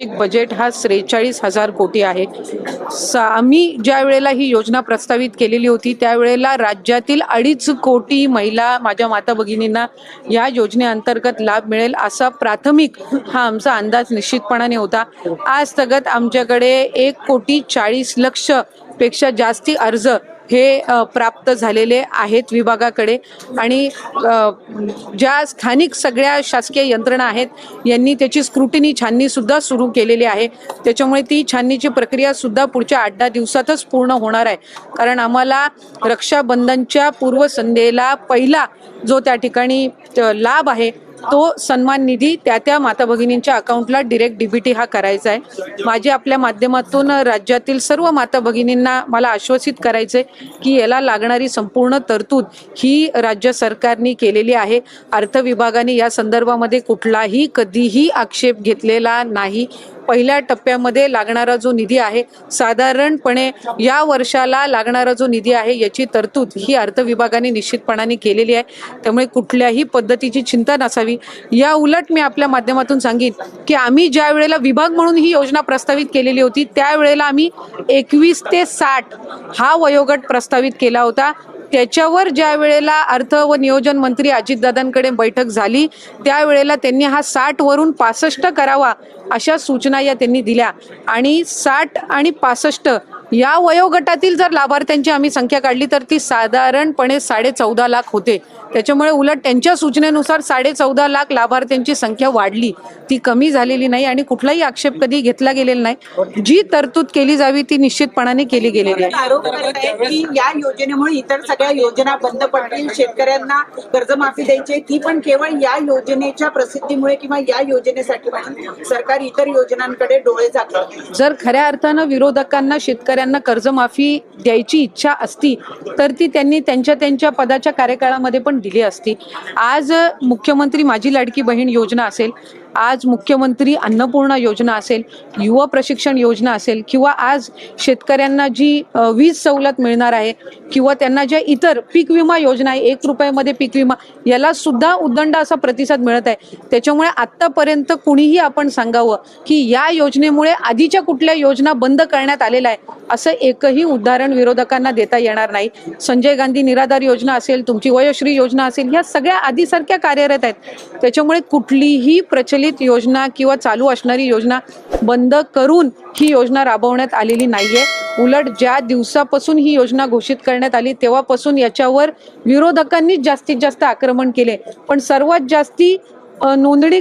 एक बजेट हा त्रेचाळीस हजार कोटी आहे. सा आम्ही ज्या वेळेला ही योजना प्रस्तावित केलेली होती त्यावेळेला राज्यातील अडीच कोटी महिला माझ्या माता भगिनींना या योजनेअंतर्गत लाभ मिळेल असा प्राथमिक हा आमचा अंदाज निश्चितपणाने होता. आज तगत आमच्याकडे एक कोटी चाळीस लक्षपेक्षा जास्ती अर्ज हे प्राप्त झालेले आहेत विभागाकडे. आणि ज्या स्थानिक सगळ्या शासकीय यंत्रणा आहेत यांनी त्याची स्क्रुटिनी छाननीसुद्धा सुरू केलेली आहे. त्याच्यामुळे ती छाननीची प्रक्रियासुद्धा पुढच्या आठ दहा दिवसातच पूर्ण होणार आहे. कारण आम्हाला रक्षाबंधनच्या पूर्वसंध्येला पहिला जो त्या ठिकाणी लाभ आहे तो सन्मान निधी त्या त्या माता भगिनींच्या अकाउंटला डिरेक्ट डीबीटी हा करायचा आहे. माझी आपल्या माध्यमातून राज्यातील सर्व माता भगिनींना मला आश्वासित करायचंय की याला लागणारी संपूर्ण तरतूद ही राज्य सरकारने केलेली आहे. अर्थ विभागाने या संदर्भामध्ये कुठलाही कधीही आक्षेप घेतलेला नाही. पहिल्या टप्प्यामध्ये लागणारा जो निधी आहे साधारणपणे या वर्षाला लागणारा जो निधी आहे याची तरतूद ही अर्थ विभागाने निश्चितपणाने केलेली आहे. त्यामुळे कुठल्याही पद्धतीची चिंता नसावी. या उलट मी आपल्या माध्यमातून सांगेन की आम्ही ज्या वेळेला विभाग म्हणून ही योजना प्रस्तावित केलेली होती त्यावेळेला आम्ही एकवीस ते साठ हा वयोगट प्रस्तावित केला होता. त्याच्यावर ज्या वेळेला अर्थ व नियोजन मंत्री अजितदादांकडे बैठक झाली त्यावेळेला त्यांनी हा साठ वरून पासष्ट करावा अशा सूचना या त्यांनी दिल्या. आणि साठ आणि पासष्ट या वयोगटातील जर लाभार्थ्यांची आम्ही संख्या काढली तर ती साधारणपणे साडे चौदा लाख होते. त्याच्यामुळे उलट त्यांच्या सूचनेनुसार साडे चौदा लाख लाभार्थ्यांची संख्या वाढली. ती कमी झालेली नाही आणि कुठलाही आक्षेप कधी घेतला गेलेला नाही. जी तरतूद केली जावी ती निश्चितपणाने केली गेलेली आहे. की या योजनेमुळे इतर सगळ्या योजना बंद पडतील शेतकऱ्यांना कर्जमाफी द्यायची ती पण केवळ या योजनेच्या प्रसिद्धीमुळे किंवा या योजनेसाठी सरकार इतर योजनांकडे डोळे झाकलं. जर खऱ्या अर्थानं विरोधकांना शेतकऱ्यांना कर्जमाफी द्यायची इच्छा असती तर ती त्यांनी त्यांच्या त्यांच्या पदाच्या कार्यकाळामध्ये पण दिली असती. आज मुख्यमंत्री माझी लाडकी बहीण योजना असेल आज मुख्यमंत्री अन्नपूर्णा योजना असेल युवा प्रशिक्षण योजना असेल किंवा आज शेतकऱ्यांना जी वीज सवलत मिळणार आहे किंवा त्यांना ज्या इतर पीक विमा योजना आहे एक रुपयामध्ये पीक विमा याला सुद्धा उदंड असा प्रतिसाद मिळत आहे. त्याच्यामुळे आत्तापर्यंत कुणीही आपण सांगावं की या योजनेमुळे आधीच्या कुठल्या योजना बंद करण्यात आलेल्या आहे असं एकही उदाहरण विरोधकांना देता येणार नाही. संजय गांधी निराधार योजना असेल तुमची वयोश्री योजना असेल ह्या सगळ्या आधीसारख्या कार्यरत आहेत. त्याच्यामुळे कुठलीही प्रचलित योजना किंवा चालू असणारी योजना बंद करून ही योजना राबवण्यात आलेली नाहीये. उलट ज्या दिवसापासून ही योजना घोषित करण्यात आली तेव्हापासून याच्यावर विरोधकांनीच जास्तीत जास्त आक्रमण केले. पण सर्वात जास्ती नोंदणी